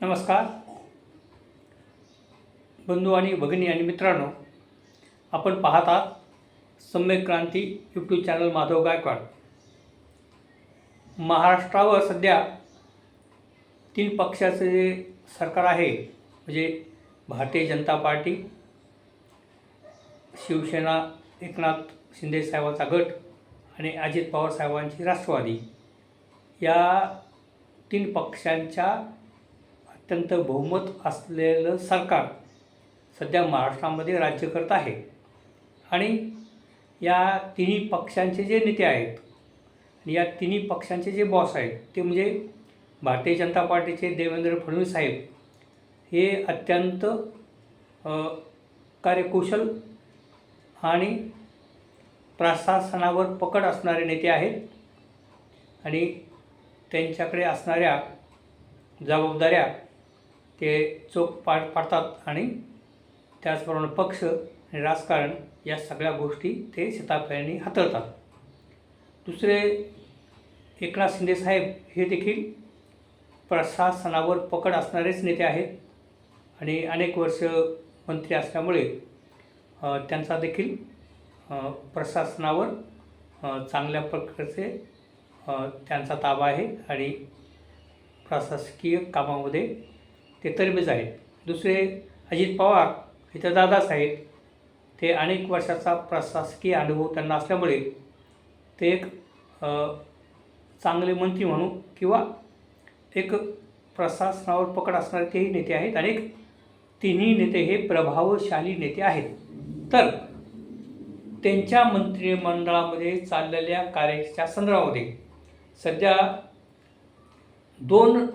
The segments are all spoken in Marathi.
नमस्कार. बंधू आणि भगिनी आणि मित्रांनो आपण पाहत आहात सम्यक क्रांती यूट्यूब चॅनल माधव गायकवाड. महाराष्ट्रावर सध्या तीन पक्षाचं जे सरकार आहे म्हणजे भारतीय जनता पार्टी शिवसेना एकनाथ शिंदे साहेबांचा गट आणि अजित पवार साहेबांची राष्ट्रवादी या तीन पक्षांच्या अत्यंत बहुमत असलेलं सरकार सध्या महाराष्ट्रामध्ये राज्य करत आहे. आणि या तिन्ही पक्षांचे जे नेते आहेत आणि या तिन्ही पक्षांचे जे बॉस आहेत ते म्हणजे भारतीय जनता पार्टीचे देवेंद्र फडणवीस साहेब हे अत्यंत कार्यकुशल आणि प्रशासनावर पकड असणारे नेते आहेत. आणि त्यांच्याकडे असणाऱ्या जबाबदाऱ्या ते चोख पाड पाडतात आणि त्याचप्रमाणे पक्ष आणि राजकारण या सगळ्या गोष्टी ते शेताफळ्यांनी हाताळतात. दुसरे एकनाथ शिंदे साहेब हे देखील प्रशासनावर पकड असणारेच नेते आहेत आणि अनेक वर्ष मंत्री असल्यामुळे त्यांचा देखील प्रशासनावर चांगल्या प्रकारचे त्यांचा ताबा आहे आणि प्रशासकीय कामामध्ये ते तरबेज आहेत दुसरे अजित पवार हे तर दादाच आहेत ते अनेक वर्षाचा प्रशासकीय अनुभव त्यांना असल्यामुळे ते एक चांगले मंत्री म्हणू किंवा एक प्रशासनावर पकड असणारे तेही नेते आहेत. आणि एक तिन्ही नेते हे प्रभावशाली नेते आहेत. तर त्यांच्या मंत्रिमंडळामध्ये चाललेल्या कार्याच्या संदर्भामध्ये सध्या दोन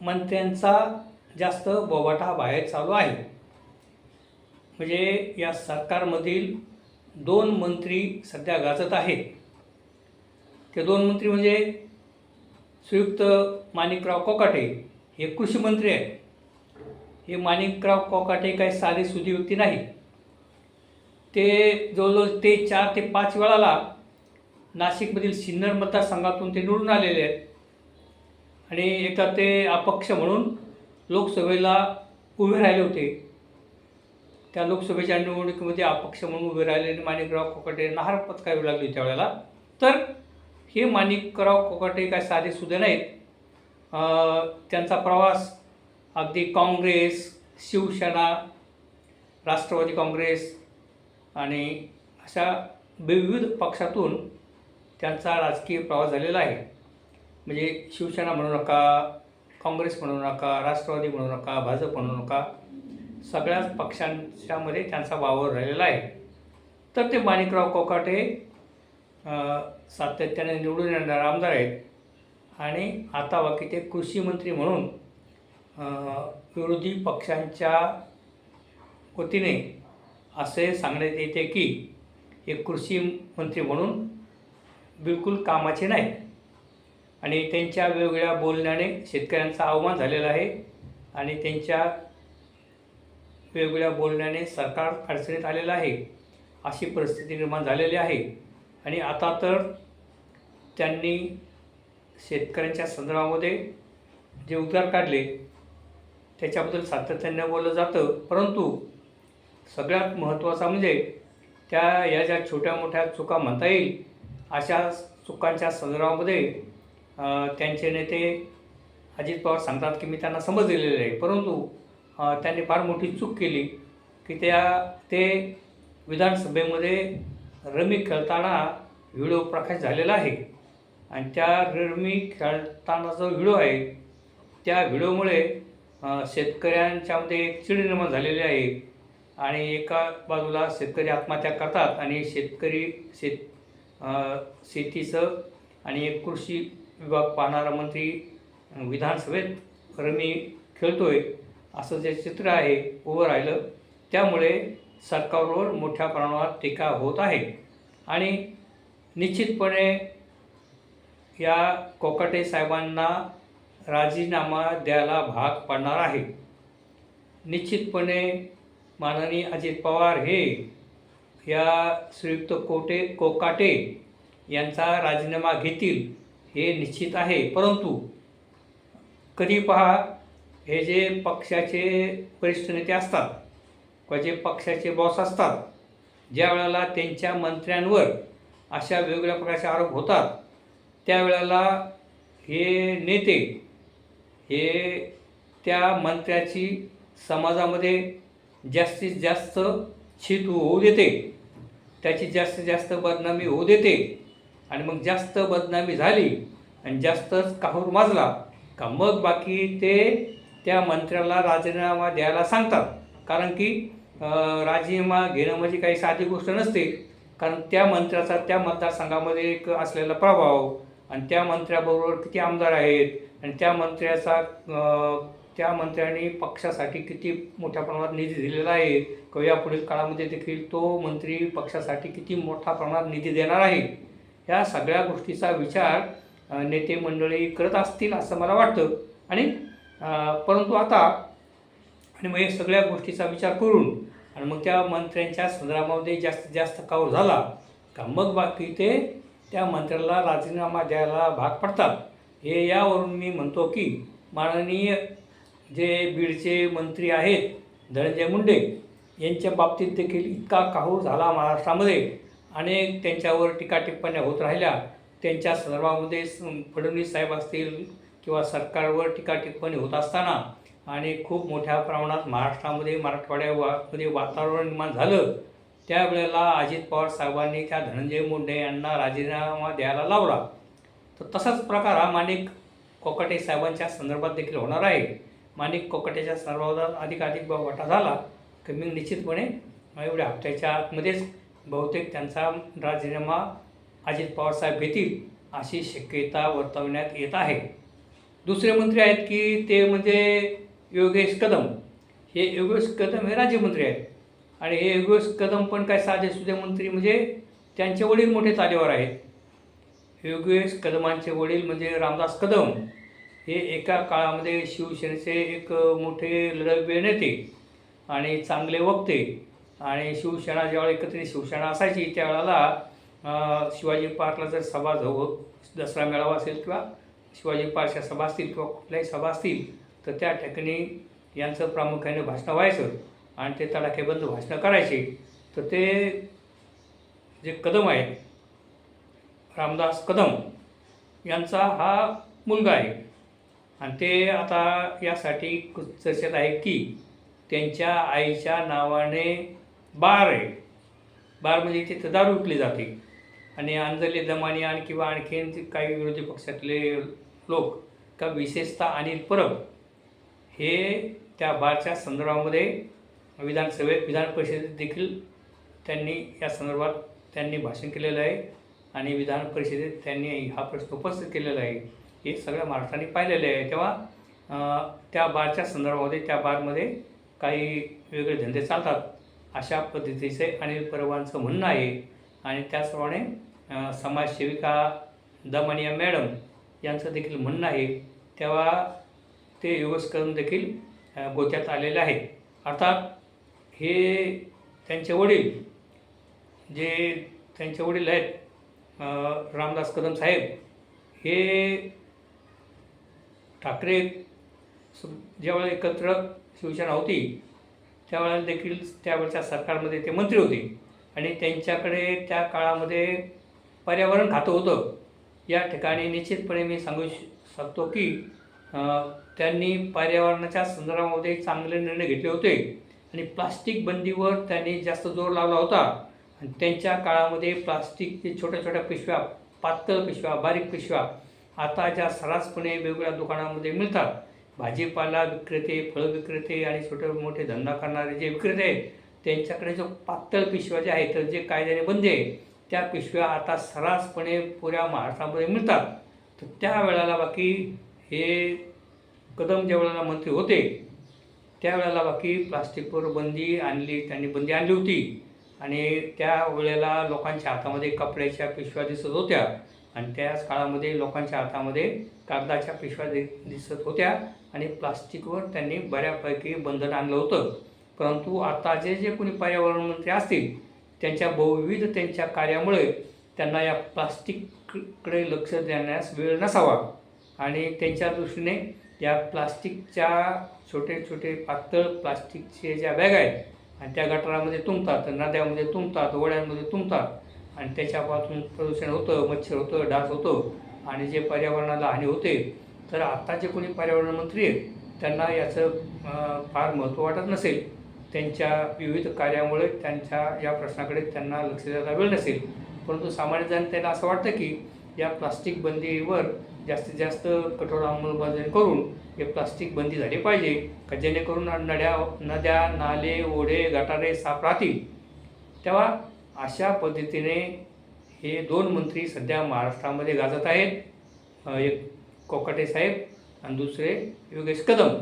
मंत्र्यांचा जास्त बोबाटा बाहेर चालू आहे. म्हणजे या सरकारमधील दोन मंत्री सध्या गाजत आहेत. ते दोन मंत्री म्हणजे संयुक्त माणिकराव कोकाटे हे कृषी मंत्री आहेत. हे माणिकराव कोकाटे काही साधे सुधी व्यक्ती नाही. ते जवळजवळ ते चार ते पाच वेळाला नाशिकमधील सिन्नर मतदारसंघातून ते निवडून आलेले आहेत. आणि एकदा ते अपक्ष म्हणून लोकसभेला उभे राहिले होते. त्या लोकसभेच्या निवडणुकीमध्ये अपक्ष म्हणून उभे राहिले आणि माणिकराव कोकाटे नहार पत्करावी लागली त्यावेळेला. तर हे माणिकराव कोकाटे काय साधे सुद्धा नाहीत. त्यांचा प्रवास अगदी काँग्रेस शिवसेना राष्ट्रवादी काँग्रेस आणि अशा विविध पक्षातून त्यांचा राजकीय प्रवास झालेला आहे. म्हणजे शिवसेना म्हणू नका काँग्रेस म्हणू नका राष्ट्रवादी म्हणू नका भाजप म्हणू नका सगळ्याच पक्षांच्यामध्ये त्यांचा वावर राहिलेला आहे. तर ते माणिकराव कोकाटे सातत्याने निवडून येणारे आमदार आहेत. आणि आता बाकी ते कृषी मंत्री म्हणून विरोधी पक्षांच्या वतीने असे सांगण्यात येते की हे कृषी मंत्री म्हणून बिलकुल कामाचे नाहीत आणि त्यांच्या वेगवेगळ्या बोलण्याने शेतकऱ्यांचा अवमान झालेला आहे आणि त्यांच्या वेगवेगळ्या बोलण्याने सरकार अडचणीत आलेलं आहे अशी परिस्थिती निर्माण झालेली आहे. आणि आता तर त्यांनी शेतकऱ्यांच्या संदर्भामध्ये जे उद्गार काढले त्याच्याबद्दल सातत्याने बोललं जातं. परंतु सगळ्यात महत्त्वाचा म्हणजे त्या या ज्या छोट्या मोठ्या चुका म्हणता येईल अशा चुकांच्या संदर्भामध्ये त्यांचे नेते अजित पवार सांगतात की मी त्यांना समज दिलेली आहे. परंतु त्यांनी फार मोठी चूक केली की त्या ते विधानसभेमध्ये रमी खेळताना व्हिडिओ प्रकाश झालेला आहे. आणि त्या रमी खेळताना जो व्हिडिओ आहे त्या व्हिडिओमुळे शेतकऱ्यांच्यामध्ये एक चिड निर्माण झालेली आहे. आणि एका बाजूला शेतकरी आत्महत्या करतात आणि शेतकरी शेत शेतीचं आणि एक कृषी विभाग पाहणारा मंत्री विधानसभेत रमी खेळतोय असं जे चित्र आहे उभं राहिलं त्यामुळे सरकारवर मोठ्या प्रमाणावर टीका होत आहे. आणि निश्चितपणे या कोकाटे साहेबांना राजीनामा द्यायला भाग पडणार आहे. निश्चितपणे माननीय अजित पवार हे या श्रीयुक्त कोटे कोकाटे यांचा राजीनामा घेतील. हे निश्चित आहे. परंतु कधी पहा हे जे पक्षाचे वरिष्ठ नेते असतात किंवा जे पक्षाचे बॉस असतात ज्या वेळेला त्यांच्या मंत्र्यांवर अशा वेगवेगळ्या प्रकारचे आरोप होतात त्यावेळेला हे नेते हे त्या मंत्र्याची समाजामध्ये जास्तीत जास्त छित होऊ देते. त्याची जास्तीत जास्त बदनामी होऊ देते. आणि मग जास्त बदनामी झाली आणि जास्तच काहूर माजला का मग बाकी ते त्या मंत्र्याला राजीनामा द्यायला सांगतात. कारण की राजीनामा घेणं म्हणजे काही साधी गोष्ट नसते. कारण त्या मंत्र्याचा त्या मतदारसंघामध्ये एक असलेला प्रभाव आणि त्या मंत्र्याबरोबर किती आमदार आहेत आणि त्या मंत्र्याचा त्या मंत्र्यांनी पक्षासाठी किती मोठ्या प्रमाणात निधी दिलेला आहे किंवा यापुढील काळामध्ये देखील तो मंत्री पक्षासाठी किती मोठ्या प्रमाणात निधी देणार आहे. या सगळ्या गोष्टीचा विचार नेते मंडळी करत असतील असं मला वाटतं. आणि परंतु आता आणि मग या सगळ्या गोष्टीचा विचार करून आणि मग त्या मंत्र्यांच्या संदर्भामध्ये जास्तीत जास्त कावर झाला का मग बाकी ते त्या मंत्र्याला राजीनामा द्यायला भाग पडतात. हे यावरून मी म्हणतो की माननीय जे बीडचे मंत्री आहेत धनंजय मुंडे यांच्या बाबतीत देखील इतका काहूर झाला महाराष्ट्रामध्ये. अनेक त्यांच्यावर टीका टिप्पण्या होत राहिल्या. त्यांच्या संदर्भामध्ये फडणवीस साहेब असतील किंवा सरकारवर टीका टिप्पणी होत असताना आणि खूप मोठ्या प्रमाणात महाराष्ट्रामध्ये मराठवाड्यामध्ये वातावरण निर्माण झालं त्यावेळेला अजित पवार साहेबांनी त्या धनंजय मुंडे यांना राजीनामा द्यायला लावला. तर तसाच प्रकार हा माणिक कोकाटे साहेबांच्या संदर्भात देखील होणार आहे. माणिक कोकाटेच्या संदर्भात अधिकाधिक वाटा झाला. की मी निश्चितपणे एवढ्या हप्त्याच्या आतमध्येच बहुतेक त्यांचा राजीनामा अजित पवारसाहेब घेतील अशी शक्यता वर्तवण्यात येत आहे. दुसरे मंत्री आहेत की ते म्हणजे योगेश कदम. हे योगेश कदम हे राज्यमंत्री आहेत. आणि हे योगेश कदम पण काय साधे सुधे मंत्री म्हणजे त्यांचे वडील मोठे तालेवर आहेत. योगेश कदमांचे वडील म्हणजे रामदास कदम हे एका काळामध्ये शिवसेनेचे एक मोठे लढवे नेते आणि चांगले वक्ते. आणि शिवसेना ज्यावेळेला एकत्रित शिवसेना असायची त्यावेळेला शिवाजी पार्कला जर सभा जवळ दसरा मेळावा असेल किंवा शिवाजी पार्कच्या सभा असतील किंवा कुठल्याही सभा असतील तर त्या ठिकाणी यांचं प्रामुख्याने भाषणं व्हायचं आणि ते तडाखेबंद भाषणं करायचे. तर ते जे कदम आहेत रामदास कदम यांचा हा मुलगा आहे. आणि ते आता यासाठी चर्चेत आहे की त्यांच्या आईच्या नावाने बार आहे. बार म्हणजे तिथं दारू विकली जाते. आणि अंजली दमानी आणि किंवा आणखीन जे काही विरोधी पक्षातले लोक का विशेषतः अनिल परब हे त्या बारच्या संदर्भामध्ये विधानसभेत विधान परिषदेत देखील त्यांनी या संदर्भात त्यांनी भाषण केलेलं आहे. आणि विधान परिषदेत त्यांनी हा प्रश्न उपस्थित केलेला आहे. हे सगळ्या महाराष्ट्राने पाहिलेले आहे. तेव्हा त्या बारच्या संदर्भामध्ये त्या बारमध्ये काही वेगळे धंदे चालतात. अशा पद्धतीचे अनिल परवांचं म्हणणं आहे. आणि त्याचप्रमाणे समाजसेविका दमनिया मॅडम यांचं देखील म्हणणं आहे. तेव्हा ते योगेश कदम देखील गोत्यात आलेले आहे अर्थात हे त्यांचे वडील जे त्यांचे वडील आहेत रामदास कदम साहेब हे ठाकरे सु- ज्यावेळेला एकत्र शिवसेना होती त्यावेळेला देखील त्यावेळच्या सरकारमध्ये ते मंत्री होते. आणि त्यांच्याकडे त्या काळामध्ये पर्यावरण खातं होतं. या ठिकाणी निश्चितपणे मी सांगू शकतो की त्यांनी पर्यावरणाच्या संदर्भामध्ये चांगले निर्णय घेतले होते. आणि प्लास्टिक बंदीवर त्यांनी जास्त जोर लावला होता. आणि त्यांच्या काळामध्ये प्लास्टिकचे छोट्या छोट्या पिशव्या पातळ पिशव्या बारीक पिशव्या आता ज्या सर्रासपणे वेगवेगळ्या दुकानामध्ये मिळतात. भाजीपाला विक्रेते फळ विक्रेते आणि छोटे मोठे धंदा करणारे जे विक्रेते आहेत त्यांच्याकडे जो पातळ पिशव्या ज्या आहेत तर जे कायद्याने बंदी आहे त्या पिशव्या आता सर्रासपणे पुऱ्या महाराष्ट्रामध्ये मिळतात. तर त्या वेळेला बाकी हे कदम ज्या वेळेला मंत्री होते त्यावेळेला बाकी प्लास्टिकवर बंदी आणली त्यांनी बंदी आणली होती. आणि त्या वेळेला लोकांच्या हातामध्ये कपड्याच्या पिशव्या दिसत होत्या. आणि त्याच काळामध्ये लोकांच्या हातामध्ये कागदाच्या पिशव्या दि दिसत होत्या. आणि प्लास्टिकवर त्यांनी बऱ्यापैकी बंधन आणलं होतं. परंतु आता जे जे कोणी पर्यावरण मंत्री असतील त्यांच्या बहुविध त्यांच्या कार्यामुळे त्यांना या प्लास्टिककडे लक्ष देण्यास वेळ नसावा. आणि त्यांच्या दृष्टीने या प्लास्टिकच्या छोटे छोटे पातळ प्लास्टिकचे ज्या बॅग आहेत आणि त्या गटारामध्ये तुंबतात नद्यामध्ये तुंबतात वड्यांमध्ये तुंबतात आणि त्याच्यापासून प्रदूषण होतं मच्छर होतं डास होतं आणि जे पर्यावरणाला हानी होते तर आता जे कोणी पर्यावरण मंत्री आहेत त्यांना याचं फार महत्त्व वाटत नसेल. त्यांच्या विविध कार्यामुळे त्यांच्या या प्रश्नाकडे त्यांना लक्ष द्यायला वेळ नसेल. परंतु सामान्य जनतेला असं वाटतं की या प्लास्टिक बंदीवर जास्तीत जास्त कठोर अंमलबजावणी करून हे प्लास्टिक बंदी झाली पाहिजे का जेणेकरून नद्या नद्या नाले ओढे गटारे साफ राहतील? तेव्हा अशा पद्धतीने हे दोन मंत्री सध्या महाराष्ट्रामध्ये गाजत आहेत. एक कोकाटे साहेब आणि दुसरे योगेश कदम.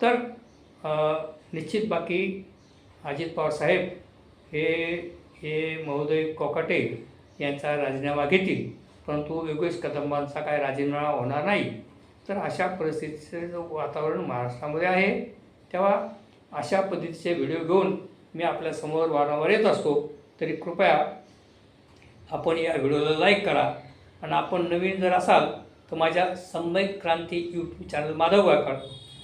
तर निश्चित बाकी अजित पवार साहेब हे हे महोदय कोकाटे यांचा राजीनामा घेतील. परंतु योगेश कदंबांचा काय राजीनामा होणार नाही. तर अशा परिस्थितीचं जो वातावरण महाराष्ट्रामध्ये आहे तेव्हा अशा पद्धतीचे व्हिडिओ घेऊन मी आपल्यासमोर वारंवार येत असतो. तरी कृपया आपण या व्हिडिओला लाईक करा. आणि आपण नवीन जर असाल तर माझ्या संमयिक क्रांती यूट्यूब चॅनल माधव गायकवाड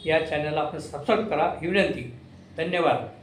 या चॅनलला आपण सबस्क्राईब करा. ही विनंती. धन्यवाद.